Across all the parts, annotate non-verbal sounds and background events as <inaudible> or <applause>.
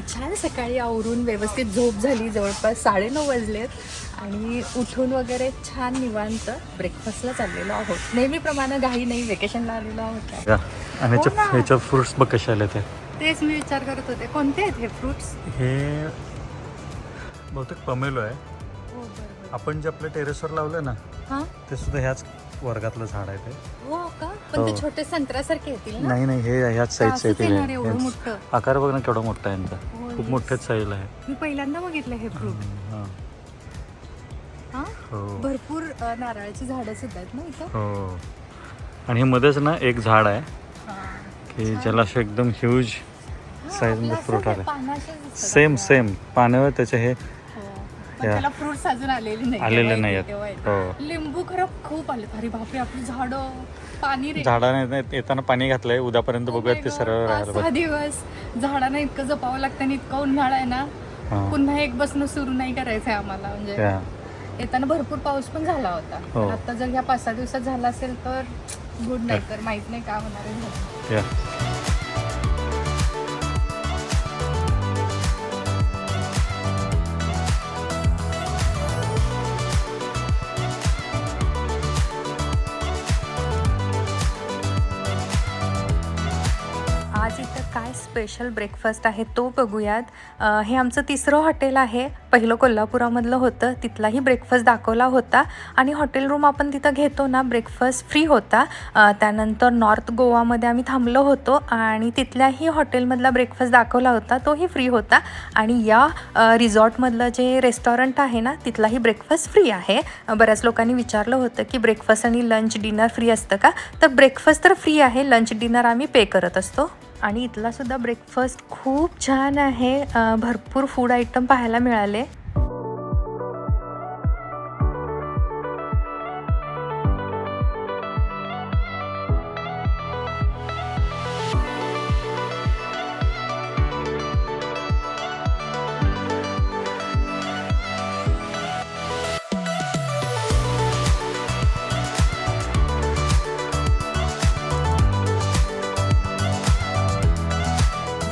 आणि छान सकाळी आवरून व्यवस्थित झोप झाली जवळपास साडेनऊ वाजलेत आणि उठून वगैरे छान निवांत ब्रेकफास्टला चाललेलो आहोत. नेहमीप्रमाणे घाई नाही वेकेशनला आलेलो आहोत. आणि हो ह्याच्या फ्रुट्स बघ कसे आले ते तेच मी विचार करत होते कोणते आहेत हे फ्रुट्स हे बहुतेक पमेलो आहे. हो आपण जे आपल्या टेरेसवर लावलं ना हां? ते सुद्धा ह्याच वर्गातलं झाड आहे ते. हो का? पण ते हो. छोटे संत्र्यासारखे येतील ना? नाही नाही हे ह्याच साईजचं असंच येणार एवढं आहे मोठं. आकार बघ ना केवढा मोठा आहे यांचा. हो, खूप. मोठेच साईज आहे. मी पहिल्यांदा बघितलं हे फ्रूट हां. हां? हो. भरपूर अ, नारळाची झाडं सुद्धा आहेत ना इथं? हो. आणि हे मध्येच ना एक झाड आहे. की ज्याला असं एकदम ह्यूज साईजमध्ये फ्रूट आले. सेम सेम पाण्यावर त्याचे हे या. त्याला फ्रुट्स अजून आलेले नाही आलेले नाही येते. हो. लिंबू खरं खूप आले. अरे बापरे आपली झाड. पाणी रे. झाडाने येताना पाणी घातलंय. उद्यापर्यंत बघूयात ते सरळ पाच राहायला सहा दिवस. झाडांना इतकं जपावं लागतं आणि इतकं उन्हाळा आहे ना हां. पुन्हा एक बसणं सुरू नाही करायचंय आम्हाला. म्हणजे त्या. येताना भरपूर पाऊस पण झाला होता. हो. पण आता जर ह्या पाच सहा दिवसात झाला असेल तर गुड नाही तर माहीत नाही का होणार आहे. या स्पेशल ब्रेकफास्ट आहे तो बघूयात. हे आमचं तिसरं हॉटेल आहे. पहिलं कोल्हापुरामधलं होतं. तिथलाही ब्रेकफास्ट दाखवला होता. आणि हॉटेल रूम आपण तिथं घेतो ना ब्रेकफास्ट फ्री होता. त्यानंतर नॉर्थ गोवामध्ये आम्ही थांबलो होतो आणि तिथल्याही हॉटेलमधला ब्रेकफास्ट दाखवला होता. तोही फ्री होता. आणि या रिझॉर्टमधलं रिसॉर्टमधलं जे रेस्टॉरंट आहे ना तिथलाही ब्रेकफास्ट फ्री आहे. बऱ्याच लोकांनी विचारलं होतं की ब्रेकफास्ट आणि लंच डिनर फ्री असतं का? तर ब्रेकफास्ट तर फ्री आहे. लंच डिनर आम्ही पे करत असतो. आणि इथला सुद्धा ब्रेकफास्ट खूप छान आहे. भरपूर फूड आयटम पाहायला मिळाले.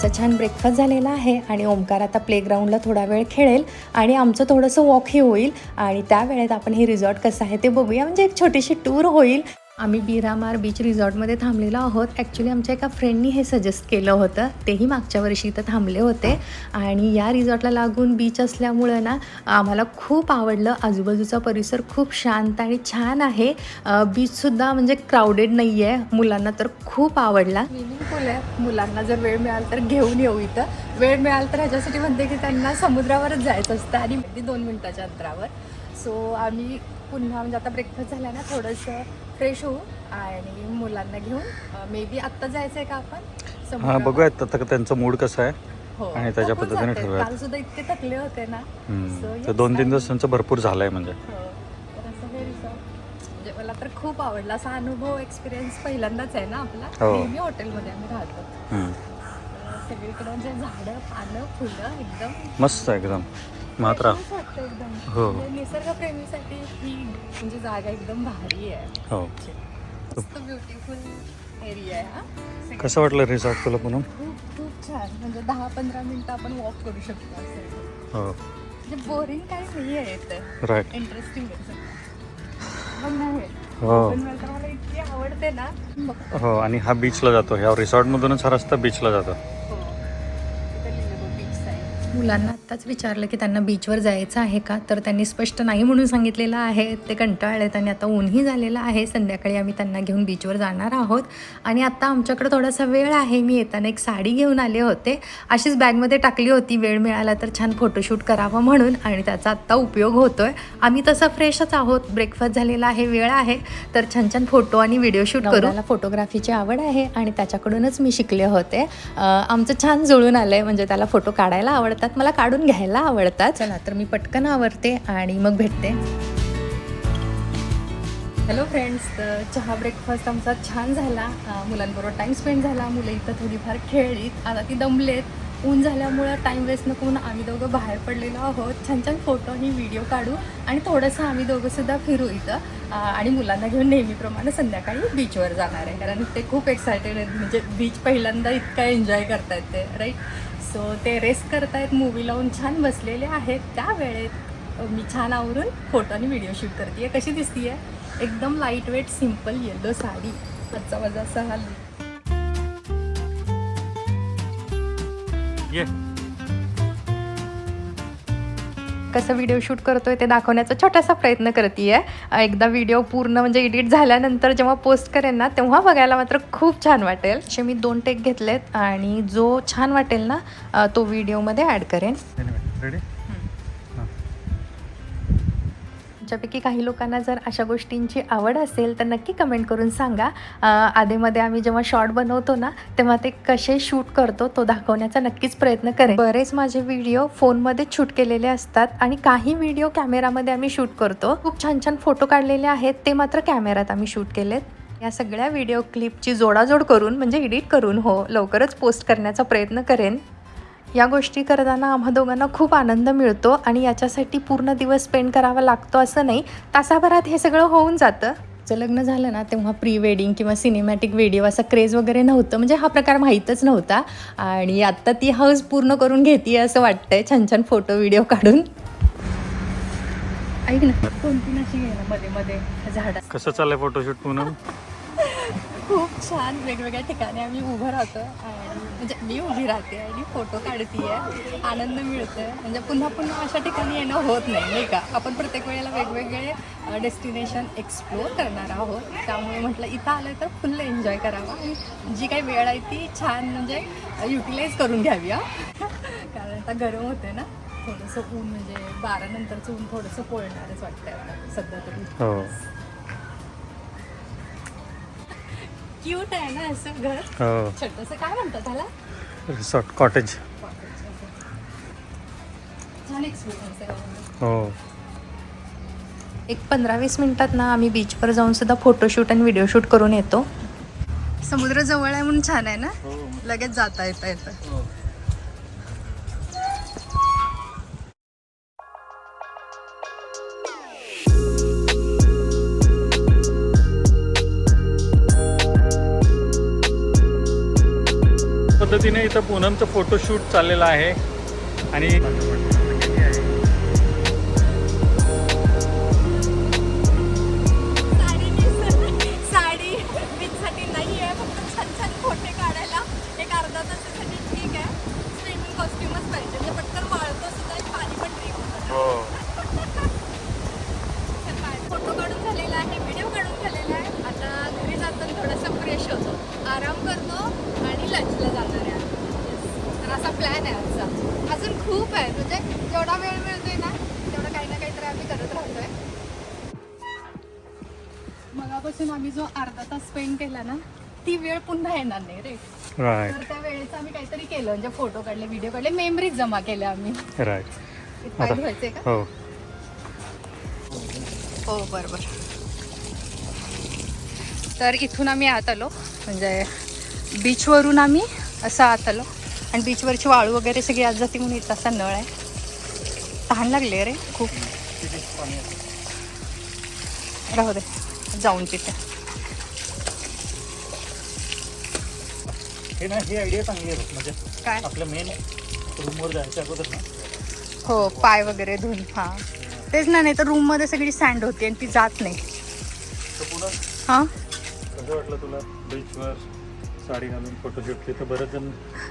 आमचा छान ब्रेकफास्ट झालेला आहे आणि ओमकार आता प्लेग्राऊंडला थोडा वेळ खेळेल आणि आमचं थोडंसं वॉकही होईल आणि त्या वेळेत आपण हे रिझॉर्ट कसं आहे ते बघूया. म्हणजे एक छोटीशी टूर होईल. आम्ही बिरामार बीच रिसॉर्टमध्ये थांबलेलो आहोत. ॲक्च्युली आमच्या एका फ्रेंडनी हे सजेस्ट केलं होतं. तेही मागच्या वर्षी इथं थांबले होते. आणि या रिसॉर्टला लागून बीच असल्यामुळं ना आम्हाला खूप आवडलं. आजूबाजूचा परिसर खूप शांत आणि छान आहे. बीचसुद्धा म्हणजे क्राऊडेड नाही आहे मुलांना तर खूप आवडला. स्विमिंग पूल आहे. मुलांना जर वेळ मिळाला तर घेऊन येऊ इथं. वेळ मिळाला तर ह्याच्यासाठी म्हणते की त्यांना समुद्रावरच जायचं असतं आणि दोन मिनटाच्या अंतरावर. सो आम्ही पुन्हा म्हणजे आता ब्रेकफास्ट झाला ना थोडंसं फ्रेश होऊ आणि मुलांना घेऊन मे बी आत्ता जायचं आहे का आपण हा समुद्रावर? बघूयात आता त्यांचा मूड कसा आहे हो. आणि त्याच्या थकून पद्धतीने जाते. ठरवूयात. काल सुद्धा इतके थकले होते ना हम्म. तर yes, दोन तीन दिवस त्यांचं भरपूर झालंय म्हणजे हो. तर असं हे resort म्हणजे मला तर खूप आवडला असा अनुभव एक्सपिरियन्स पहिल्यांदाच आहे ना आपला हो. नेहमी हॉटेलमध्ये आम्ही राहतो हम्म. तर सगळीकडे म्हणजे झाडं पानं फुलं एकदम मस्त आहे एकदम मात्र. हो. म्हणजे निसर्गप्रेमीसाठी ही म्हणजे जागा एकदम भारी आहे. हो. ब्युटिफुल एरिया आहे हा. कसं वाटलं रिसॉर्ट तुला पुन्हा खूप खूप छान. म्हणजे दहा पंधरा मिनिटं आपण वॉक करू शकतो असं. हो. म्हणजे बोरिंग काही नाही आहे इथं. राईट इंटरेस्टिंग आहे हे. मला इतकी आवडते ना. हो आणि हा बीचला जातो. ह्या रिसॉर्टमधूनच हा रस्ता बीचला जातो. मुलांना आत्ताच विचारलं की त्यांना बीचवर जायचं आहे का? तर त्यांनी स्पष्ट नाही म्हणून सांगितलेलं आहे. ते कंटाळलेत आणि आता ऊनही झालेलं आहे. संध्याकाळी आम्ही त्यांना घेऊन बीचवर जाणार आहोत. आणि आता आमच्याकडे थोडासा वेळ आहे. मी येताना एक साडी घेऊन आले होते. अशीच बॅगमध्ये टाकली होती. वेळ मिळाला तर छान फोटोशूट करावं म्हणून आणि त्याचा आत्ता उपयोग होतोय. आम्ही तसं फ्रेशच आहोत. ब्रेकफास्ट झालेला आहे. वेळ आहे. तर छान छान फोटो आणि व्हिडिओ शूट करू. मला फोटोग्राफीची आवड आहे आणि त्याच्याकडूनच मी शिकले होते. आमचं छान जुळून आलंय. म्हणजे त्याला फोटो काढायला आवडतात. मला काढून घ्यायला आवडतात. चला तर मी पटकन आवरते आणि मग भेटते. हॅलो फ्रेंड्स तर चहा ब्रेकफास्ट आमचा छान झाला. मुलांबरोबर टाईम स्पेंड झाला. मुलं इथं थोडीफार खेळलीत. आता ती दमलेत. ऊन झाल्यामुळं टाईम वेस्ट नको म्हणून आम्ही दोघं बाहेर पडलेलो आहोत. छान छान फोटो आणि व्हिडिओ काढू. आणि थोडंसं आम्ही दोघं सुद्धा फिरू इथं. आणि मुलांना घेऊन नेहमीप्रमाणे संध्याकाळी बीचवर जाणार आहे. कारण ते खूप एक्सायटेड आहेत. म्हणजे बीच पहिल्यांदा इतका एन्जॉय करतायत ते राईट सो ते रेस्ट करतायत मूवी लावून छान बसलेले आहेत. त्या वेळेत मी छान आवरून फोटो आणि व्हिडिओ शूट करते कशी दिसतीये? एकदम light weight simple yellow sari. आजचा माझा असा हा कसं व्हिडिओ शूट करतोय ते दाखवण्याचा छोटासा प्रयत्न करते आहे एकदा व्हिडिओ पूर्ण म्हणजे एडिट झाल्यानंतर जेव्हा पोस्ट करेन ना तेव्हा बघायला मात्र खूप छान वाटेल. असे मी दोन टेक घेतलेत आणि जो छान वाटेल ना तो व्हिडिओमध्ये ॲड करेन. रेडी तुमच्यापैकी काही लोकांना जर अशा गोष्टींची आवड असेल तर नक्की कमेंट करून सांगा. आधेमध्ये आम्ही जेव्हा शॉर्ट बनवतो ना तेव्हा ते कसे शूट करतो तो दाखवण्याचा नक्कीच प्रयत्न करेन. बरेच माझे व्हिडिओ फोनमध्ये शूट केलेले असतात आणि काही व्हिडिओ कॅमेरामध्ये आम्ही शूट करतो. खूप छान छान फोटो काढलेले आहेत ते मात्र कॅमेऱ्यात आम्ही शूट केलेत. या सगळ्या व्हिडिओ क्लिपची जोडाजोड करून म्हणजे एडिट करून हो लवकरच पोस्ट करण्याचा प्रयत्न करेन. या गोष्टी करताना आम्हा दोघांना खूप आनंद मिळतो आणि याच्यासाठी पूर्ण दिवस स्पेंड करावा लागतो असं नाही. तासाभरात हे सगळं होऊन जातं. जर लग्न झालं ना तेव्हा प्री वेडिंग किंवा सिनेमॅटिक व्हिडिओ असा क्रेज वगैरे नव्हतं. म्हणजे हा प्रकार माहीतच नव्हता. आणि आत्ता ती हाऊस पूर्ण करून घेते असं वाटतंय. छान छान फोटो व्हिडिओ काढून. ऐक ना कोणती नशी मध्ये मध्ये? झाडा. कसं चाललंय फोटोशूट पूनम? खूप छान वेगवेगळ्या ठिकाणी आम्ही उभं राहतो आणि म्हणजे मी उभी राहते आणि फोटो काढते आनंद मिळतोय. म्हणजे पुन्हा पुन्हा अशा ठिकाणी येणं होत नाही नाही का? आपण प्रत्येक वेळेला वेगवेगळे डेस्टिनेशन एक्सप्लोअर करणार आहोत. त्यामुळे म्हटलं इथं आलं तर फुल एन्जॉय करावा आणि जी काही वेळ आहे ती छान म्हणजे युटिलाइज करून घ्यावी हा. कारण आता गरम होते ना. थोडंसं ऊन म्हणजे बारा नंतरचं ऊन थोडंसं पोळणारच वाटतंय सध्या तरी हो क्यूट आहे ना असं घर? हो. छोटंसं काय म्हणतात त्याला? Resort cottage. छान एक्सपिरियन्स आहे हो. एक पंधरा वीस मिनिटात ना आम्ही बीचवर जाऊन सुद्धा फोटोशूट आणि व्हिडिओ शूट करून येतो. समुद्र जवळ आहे म्हणून छान आहे ना? लगेच जाता येता येतं. पूनमचं फोटोशूट चाललेलं आहे. आणि पुन्हा येणार नाही रे. राईट तर त्या वेळेचं आम्ही काहीतरी केलं म्हणजे फोटो काढले व्हिडिओ काढले मेमरीज जमा केल्या आम्ही. राईट धुवायचे का? हो. हो बरोबर. तर इथून आम्ही आत आलो म्हणजे बीचवरून आम्ही असं आत आलो. आणि बीचवरची वाळू वगैरे सगळी आज जाते म्हणून इथं असा नळ आहे. तहान लागले रे खूप. राहू दे जाऊन तिथे. ना ही आयडिया चांगली आहे म्हणजे काय? आपल्या मेन रूमवर जायच्या अगोदर ना. हो पाय वगैरे धुवून हां. तेच ना नाही तर रूममध्ये सगळी सँड होती आणि ती जात नाही. तर पुन्हा हां? कसं वाटलं तुला बीचवर साडी घालून फोटोशूट तिथं बरेच जण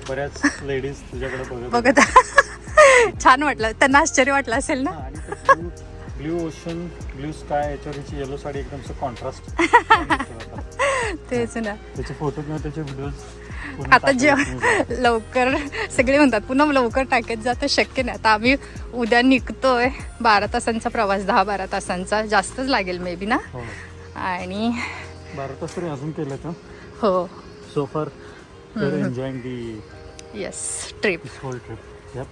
बऱ्याच लेडीज तुझ्याकडे बघत होत्या. बघत <laughs> छान वाटलं. त्यांना आश्चर्य वाटलं असेल ना? हा, आणि blue blue ocean blue sky याच्यावर हिची येलो साडी एकदम कॉन्ट्रास्ट <laughs> तेच ना. त्याचे फोटो किंवा त्याचे व्हिडिओज आता जेव्हा लवकर सगळे म्हणतात पुन्हा लवकर टाकत जातं शक्य नाही. आता आम्ही उद्या निघतोय. बारा तासांचा प्रवास दहा बारा तासांचा. जास्तच लागेल मे बी ना? हो. आणि बारा तास तरी अजून केलं तर हो. So far enjoying the yes trip whole trip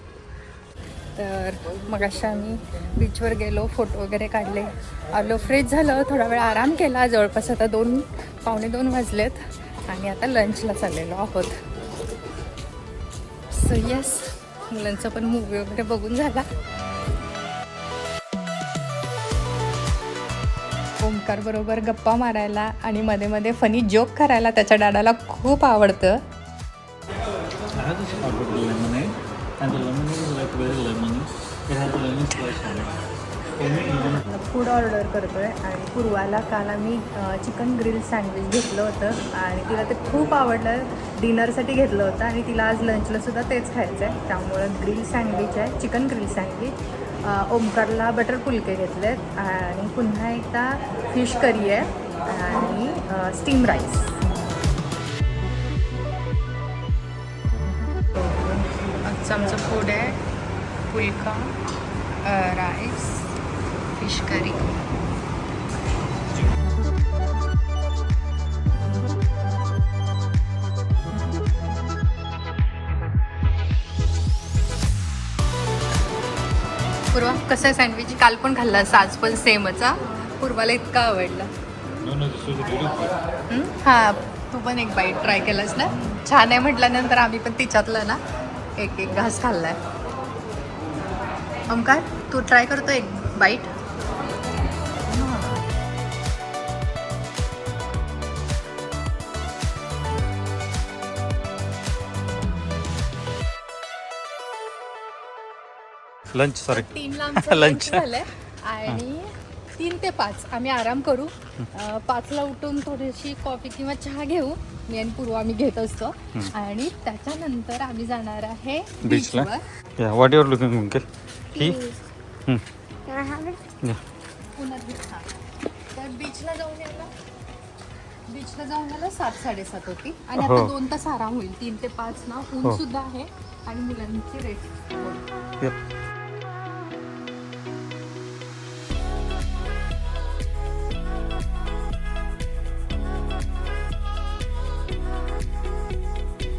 तर मग अशा आम्ही बीचवर गेलो फोटो वगैरे काढले. आलो फ्रेश झालं थोडा वेळ आराम केला. जवळपास आता दोन पावणे दोन वाजलेत. आणि आता लंचला चाललेलो आहोत. सो येस मुलांचा पण मूवी वगैरे बघून झाला. ओंकार बरोबर गप्पा मारायला आणि मध्ये मध्ये फनी जोक करायला त्याच्या डाडाला खूप आवडतं. फूड ऑर्डर करतोय आणि पूर्वाला काल आम्ही चिकन ग्रिल सँडविच घेतलं होतं आणि तिला ते खूप आवडलं. डिनरसाठी घेतलं होतं आणि तिला आज लंचला सुद्धा तेच खायचं आहे त्यामुळं ग्रिल सँडविच आहे चिकन ग्रिल सँडविच ओमकारला बटर पुलके घेतलेत आणि पुन्हा एकदा फिश करी आहे आणि स्टीम राईस आजचं आमचं फूड आहे पुलका राईस फिश करी पूर्वा कसं आहे सँडविच काल पण खाल्ला आज पण सेमच पूर्वाला इतका आवडला. हां? हा तू पण एक बाईट ट्राय केलास ना? छान आहे म्हटल्यानंतर आम्ही पण तिच्यातलं ना एक एक घास खाल्लाय. ओमकार तू ट्राय करतो एक बाईट Lunch, sorry. तीनला आमचं. लंच झालंय आणि तीन ते पाच आम्ही आराम करू अं, पाचला उठून थोडीशी कॉफी किंवा चहा घेऊ मी आणि पूर्व आम्ही घेत असतो आणि त्याच्यानंतर आम्ही जाणार आहे Beach ला? बीचवर Yeah, what you're looking, uncle? He? Hmm. Can I have it? Yeah. पुण्यात बीच हा. तर बीचला जाऊन यायला बीचला जाऊन यायला सात साडेसात होती आणि आता हो. दोन तास आराम होईल तीन ते पाच ना ऊन हो. सुद्धा आहे आणि मुलांची रेस्ट.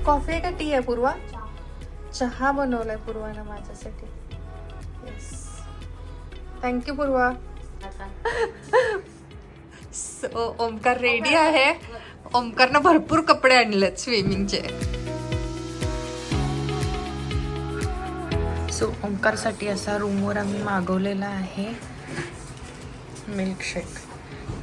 कॉफी आहे का? टी आहे पूर्वा? चहा बनवलाय पूर्वानं माझ्यासाठी. Yes thank you Purva. So Omkar ready आहे. ओमकारनं भरपूर कपडे आणलेत स्विमिंगचे सो ओमकारसाठी असा रूमवर आम्ही मागवलेला आहे. मिल्कशेक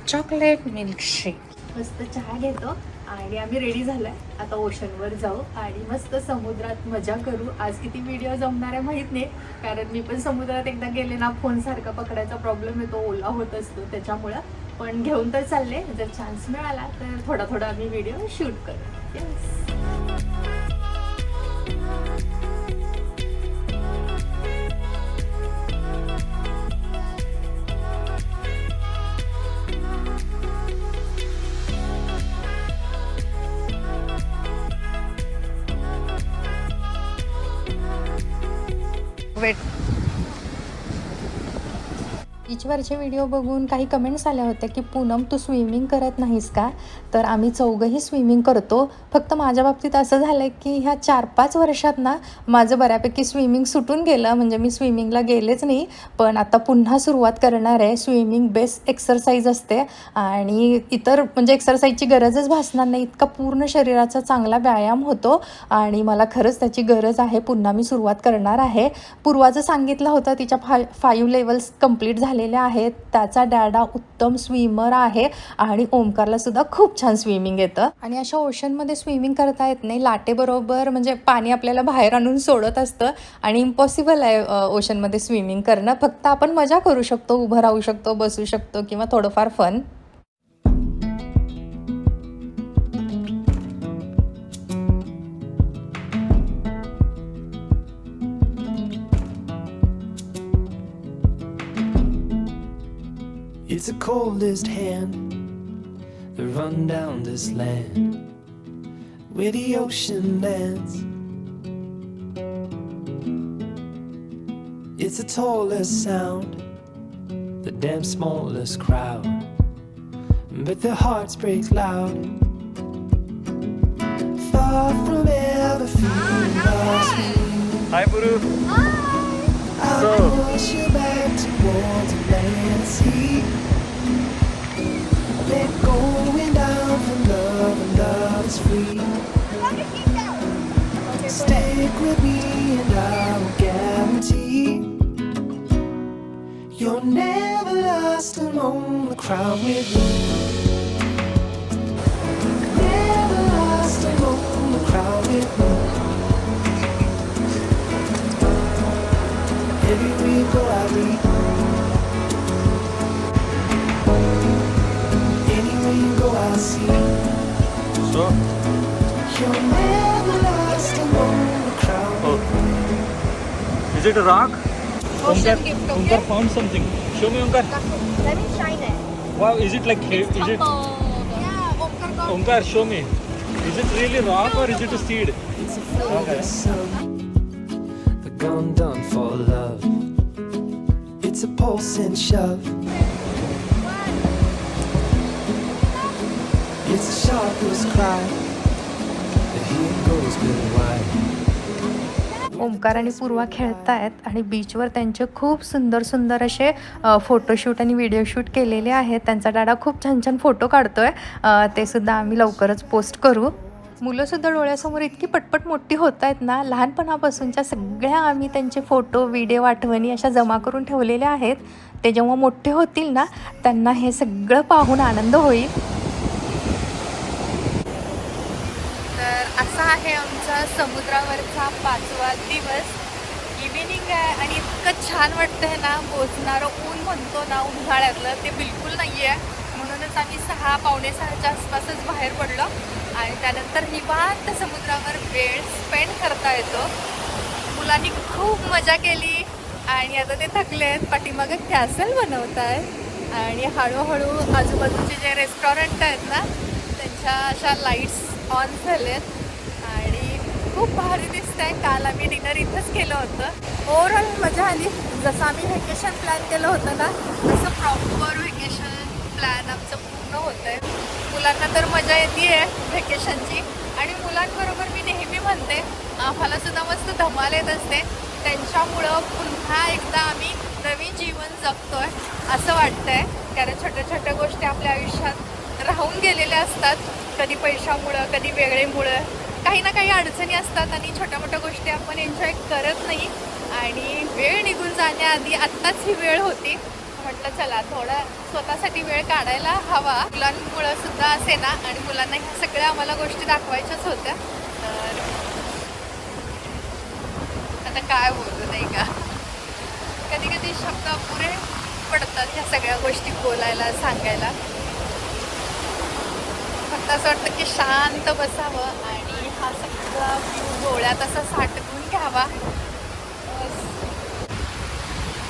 चॉकलेट मिल्कशेक मस्त चहा घेतो. आणि आम्ही रेडी झालोय. आता ओशनवर जाऊ आणि मस्त समुद्रात मजा करू. आज किती व्हिडिओ जमणार आहे माहीत नाही. कारण मी पण समुद्रात एकदा गेले ना फोन सारखा पकडायचा प्रॉब्लेम येतो ओला होत असतो त्याच्यामुळं. पण घेऊन तर चालले. जर चान्स मिळाला तर थोडा थोडा आम्ही व्हिडिओ शूट करू. येस वेट बीचवरचे व्हिडिओ बघून काही कमेंट्स आल्या होत्या की पूनम तू स्विमिंग करत नाहीस का? तर आम्ही चौघंही स्विमिंग करतो. फक्त माझ्या बाबतीत असं झालं आहे की ह्या चार पाच वर्षात ना माझं बऱ्यापैकी स्विमिंग सुटून गेलं. म्हणजे मी स्विमिंगला गेलेच नाही पण आता पुन्हा सुरुवात करणार आहे. स्विमिंग बेस्ट एक्सरसाइज असते. आणि इतर म्हणजे एक्सरसाइजची गरजच भासणार नाही. इतका पूर्ण शरीराचा चांगला व्यायाम होतो. आणि मला खरंच त्याची गरज आहे. पुन्हा मी सुरुवात करणार आहे. पूर्वाचं सांगितलं होतं. तिच्या फाय फाईव्ह लेवल्स कंप्लीट झालेल्या आहेत. त्याचा डॅडा उत्तम स्विमर आहे आणि ओमकारला सुद्धा खूप छान स्विमिंग येतं. आणि अशा ओशनमध्ये स्विमिंग करता येत नाही. लाटेबरोबर म्हणजे पाणी आपल्याला बाहेर आणून सोडत असतं आणि इम्पॉसिबल आहे ओशनमध्ये स्विमिंग करणं. फक्त आपण मजा करू शकतो उभं राहू शकतो बसू शकतो किंवा थोडंफार fun It's the coldest hand that run down this land where the ocean lands. It's the tallest sound, the damn smallest crowd, but their hearts break loud. Far from ever feeling lost. Hi, Puru. wash you back towards the land sea. Going down for love, and love is free. Stick with me, and I will guarantee you're never lost among the crowd with me. Never lost among the crowd with me. Every week I. Oh. Is it a rock? Unkar, gift, okay? Found something. Show me unkar. Let me shine it. Wow, is it like? Is it? Yeah, got show me. Is it really rock or is it a seed? It's a. The gun done for love. It's a pulse and shove. It's a sharpest cry. Omkar Omkar आणि पूर्वा खेळतायत आणि बीचवर त्यांचे खूप सुंदर सुंदर असे photoshoot आणि video shoot केलेले आहेत. त्यांचा डाडा खूप छान छान फोटो काढतोय. ते सुद्धा आम्ही लवकरच पोस्ट करू. मुलंसुद्धा डोळ्यासमोर इतकी पटपट मोठी होत आहेत ना लहानपणापासूनच्या सगळ्या आम्ही त्यांचे फोटो व्हिडिओ आठवणी अशा जमा करून ठेवलेल्या आहेत. ते जेव्हा मोठे होतील ना त्यांना हे सगळं पाहून आनंद होईल तर असा आहे आमचा समुद्रावरचा पाचवा दिवस. इव्हिनिंग आहे आणि इतकं छान वाटतं आहे ना बोचणारं ऊन म्हणतो ना उन्हाळ्यातलं ते बिलकुल नाही आहे म्हणूनच आम्ही सहा पावणे सहाच्या आसपासच बाहेर पडलो. आणि त्यानंतर निवांत समुद्रावर वेळ स्पेंड करता येतो. मुलांनी खूप मजा केली. आणि आता ते थकले आहेत पाठीमागे कॅसल बनवत आहे आणि हळूहळू आजूबाजूचे जे रेस्टॉरंट आहेत ना त्यांच्या अशा लाईट्स ऑन झालेत. खूप भारी दिसत आहे काल आम्ही डिनर इथंच केलं होतं. ओव्हरऑल मजा आली. जसं आम्ही व्हेकेशन प्लॅन केलं होतं ना तसं प्रॉपर व्हेकेशन प्लॅन आमचं पूर्ण होतं आहे मुलांना तर मजा येते आहे व्हेकेशनची आणि मुलांबरोबर मी नेहमी म्हणते आम्हाला सुद्धा मस्त धमाल येत असते. त्यांच्यामुळं पुन्हा एकदा आम्ही नवीन जीवन जगतोय असं वाटतंय. कारण छोट्या छोट्या गोष्टी आपल्या आयुष्यात राहून गेलेल्या असतात. कधी पैशामुळं कधी वेगळेमुळं काही ना काही अडचणी असतात आणि छोट्या मोठ्या गोष्टी आपण एन्जॉय करत नाही. आणि वेळ निघून जाण्याआधी आत्ताच ही वेळ होती. म्हटलं चला थोडा स्वतःसाठी वेळ काढायला हवा. मुलांमुळं सुद्धा असे ना आणि मुलांना ह्या सगळ्या आम्हाला गोष्टी दाखवायच्याच होत्या. तर आता काय बोलतो नाही का? कधी कधी शब्द पुरे पडतात ह्या सगळ्या गोष्टी बोलायला सांगायला. फक्त असं वाटतं की शांत बसावं आणि हा सगळा व्ह्यू डोळ्यात असा साठवून घ्यावा. बस.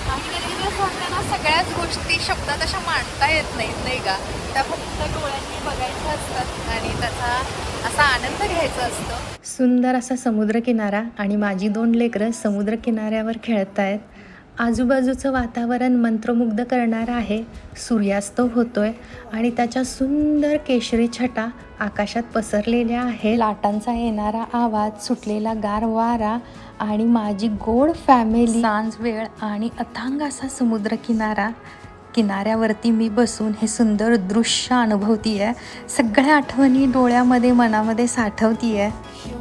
कधी ना सगळ्याच गोष्टी शब्दात अशा मांडता येत नाहीत नाही का? त्या फक्त डोळ्यांनी बघायच्या असतात आणि त्याचा असा आनंद घ्यायचा असतो. सुंदर असा समुद्रकिनारा आणि माझी दोन लेकरं समुद्रकिनाऱ्यावर खेळत आहेत आजूबाजूचं वातावरण मंत्रमुग्ध करणारं आहे. सूर्यास्त होतोय आणि त्याच्या सुंदर केशरी छटा आकाशात पसरलेल्या आहे लाटांचा येणारा आवाज सुटलेला गार वारा आणि माझी गोड फॅमिली सांज वेळ आणि अथांग असा समुद्रकिनारा. किनाऱ्यावरती मी बसून हे सुंदर दृश्य अनुभवती आहे सगळ्या आठवणी डोळ्यामध्ये मनामध्ये साठवती आहे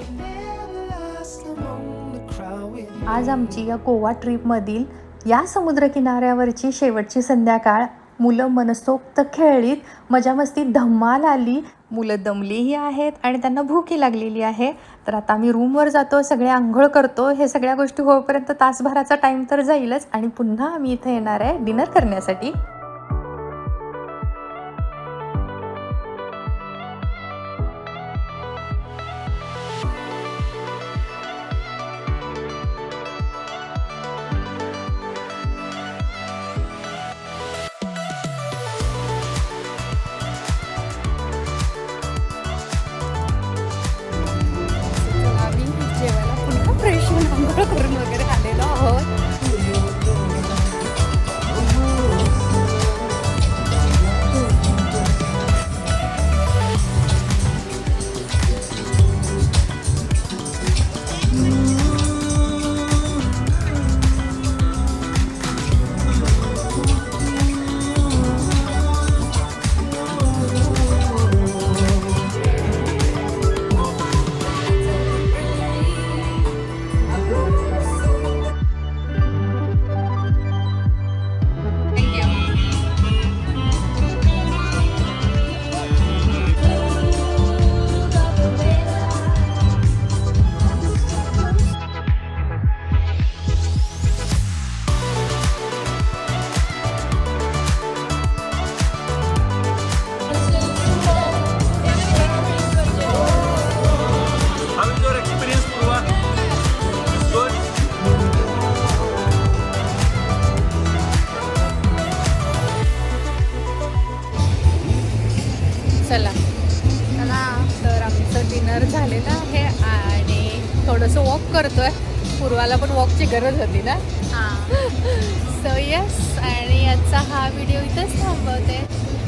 आज आमची या गोवा ट्रीपमधील या समुद्रकिनाऱ्यावरची शेवटची संध्याकाळ. मुलं मनसोक्त खेळलीत. मजामस्ती धम्माल आली. मुलं दमलीही आहेत आणि त्यांना भूकही लागलेली आहे. तर आता आम्ही रूमवर जातो सगळे आंघोळ करतो. हे सगळ्या गोष्टी होईपर्यंत तासभराचा टाईम तर जाईलच. आणि पुन्हा आम्ही इथं येणार आहे डिनर करण्यासाठी. करतोय. पूर्वाला पण वॉकची गरज होती ना? सो येस <laughs> आणि आजचा हा व्हिडिओ इथंच थांबवते.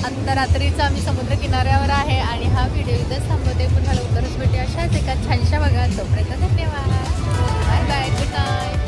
आता रात्रीचा आम्ही समुद्र किनाऱ्यावर आहे आणि हा व्हिडिओ इथंच थांबवते. पुन्हा लवकरच भेटू अशाच एका छानशा बघा तोपर्यंत धन्यवाद. Bye bye good night